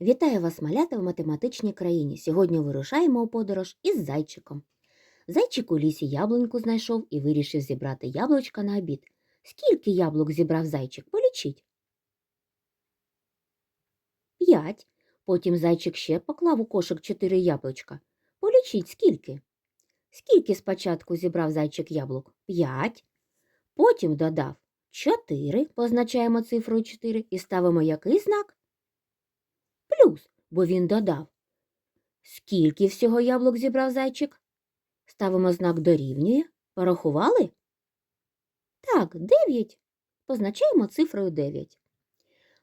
Вітаю вас, малята в математичній країні. Сьогодні вирушаємо у подорож із зайчиком. Зайчик у лісі яблуньку знайшов і вирішив зібрати яблучка на обід. Скільки яблук зібрав зайчик? Полічіть. П'ять. Потім зайчик ще поклав у кошик чотири яблучка. Полічіть, скільки? Скільки спочатку зібрав зайчик яблук? П'ять. Потім додав чотири, позначаємо цифрою 4 і ставимо який знак? Плюс, бо він додав. Скільки всього яблук зібрав зайчик? Ставимо знак дорівнює. Порахували? Так, 9. Позначаємо цифрою 9.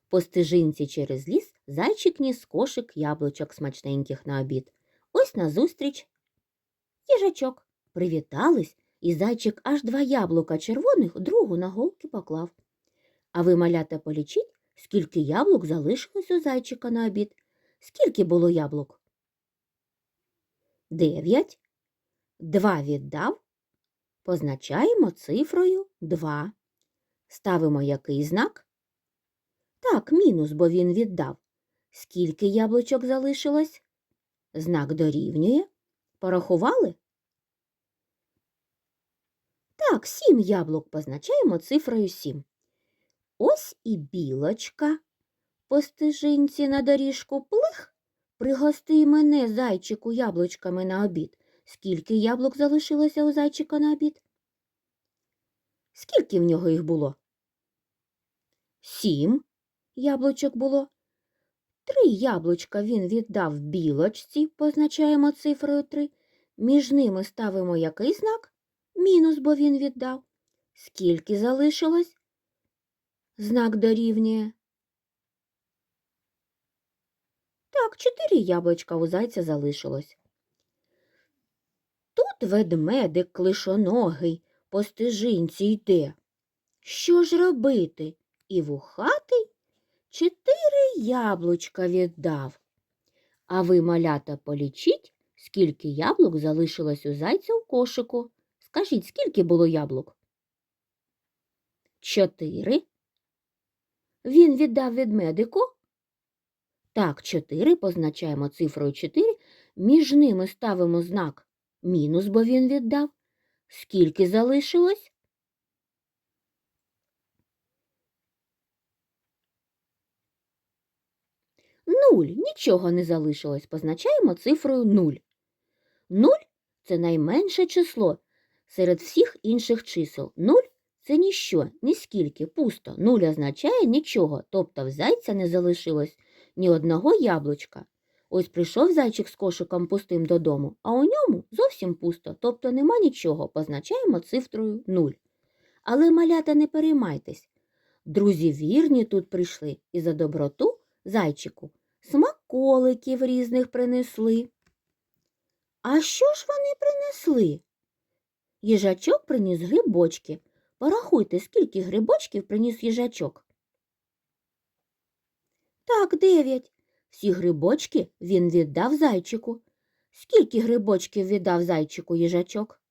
По стежинці через ліс зайчик ніс кошик яблучок смачненьких на обід. Ось назустріч їжачок. Привітались, і зайчик аж два яблука червоних другу на голки поклав. А ви, малята, полічіть, скільки яблук залишилось у зайчика на обід. Скільки було яблук? Дев'ять. Два віддав. Позначаємо цифрою 2. Ставимо який знак? Так, мінус, бо він віддав. Скільки яблучок залишилось? Знак дорівнює. Порахували? Так, сім яблук позначаємо цифрою 7. Ось і білочка. По стежинці на доріжку плих. Пригости мене зайчику яблучками на обід. Скільки яблук залишилося у зайчика на обід? Скільки в нього їх було? Сім яблучок було. Три яблучка він віддав білочці, позначаємо цифрою 3. Між ними ставимо який знак? Мінус, бо він віддав. Скільки залишилось? Знак дорівнює. Так, чотири яблучка у зайця залишилось. Тут ведмедик клишоногий по стежинці йде. Що ж робити? І вухатий чотири яблучка віддав. А ви, малята, полічіть, скільки яблук залишилось у зайця у кошику. Скажіть, скільки було яблук? Чотири. Він віддав ведмедику. Так, чотири позначаємо цифрою 4, між ними ставимо знак мінус, бо він віддав. Скільки залишилось? Нуль. Нічого не залишилось. Позначаємо цифрою 0. 0 – це найменше число серед всіх інших чисел. 0 – це ніщо, ніскільки, пусто. 0 означає нічого, тобто в зайця не залишилось ні одного яблучка. Ось прийшов зайчик з кошиком пустим додому, а у ньому зовсім пусто, тобто нема нічого, позначаємо цифрою 0. Але, малята, не переймайтесь. Друзі вірні тут прийшли і за доброту зайчику смаколиків різних принесли. А що ж вони принесли? Їжачок приніс грибочки. Порахуйте, скільки грибочків приніс їжачок. Так, дев'ять. Всі грибочки він віддав зайчику. Скільки грибочків віддав зайчику їжачок?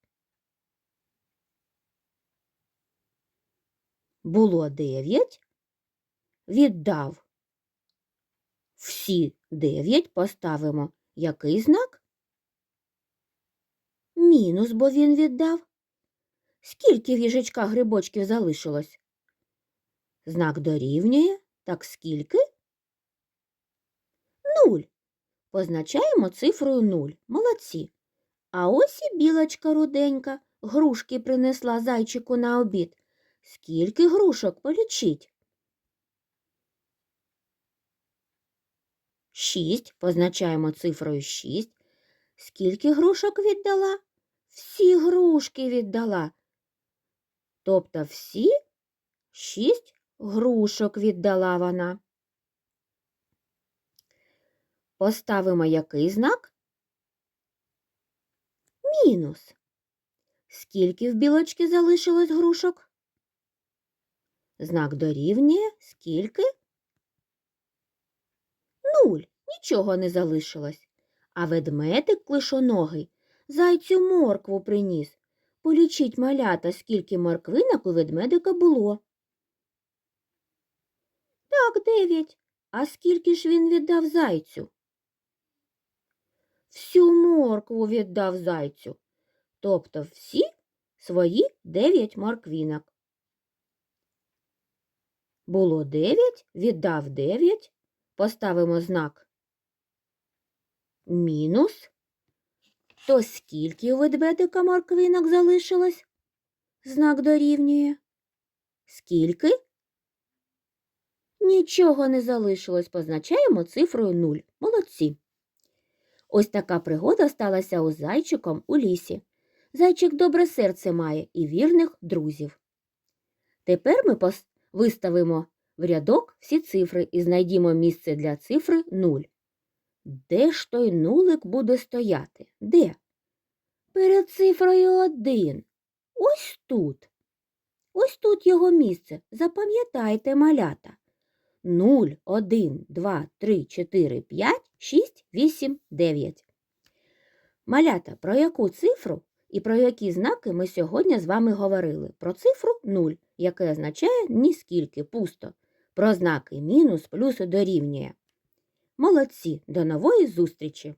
Було дев'ять. Віддав. Всі дев'ять поставимо. Який знак? Мінус, бо він віддав. Скільки в їжачка грибочків залишилось? Знак дорівнює. Так скільки? Нуль. Позначаємо цифрою нуль. Молодці. А ось і білочка руденька грушки принесла зайчику на обід. Скільки грушок полічіть? Шість. Позначаємо цифрою шість. Скільки грушок віддала? Всі грушки віддала. Тобто всі шість грушок віддала вона. Поставимо який знак? Мінус. Скільки в білочки залишилось грушок? Знак дорівнює скільки? Нуль. Нічого не залишилось. А ведмедик клишоногий зайцю моркву приніс. Полічіть малята, скільки морквинок у ведмедика було. Так, дев'ять. А скільки ж він віддав зайцю? Всю моркву віддав зайцю, тобто всі свої дев'ять морквінок. Було дев'ять, віддав дев'ять, поставимо знак мінус. То скільки у ведмедика морквинок залишилось? Знак дорівнює. Скільки? Нічого не залишилось, позначаємо цифрою 0. Молодці. Ось така пригода сталася у зайчиком у лісі. Зайчик добре серце має і вірних друзів. Тепер ми виставимо в рядок всі цифри і знайдімо місце для цифри 0. Де ж той нулик буде стояти? Де? Перед цифрою 1. Ось тут. Ось тут його місце. Запам'ятайте малята. 0, 1, 2, 3, 4, 5, 6, 8, 9. Малята, про яку цифру і про які знаки ми сьогодні з вами говорили? Про цифру 0, яке означає ніскільки, пусто. Про знаки мінус, плюс і дорівнює. Молодці, до нової зустрічі!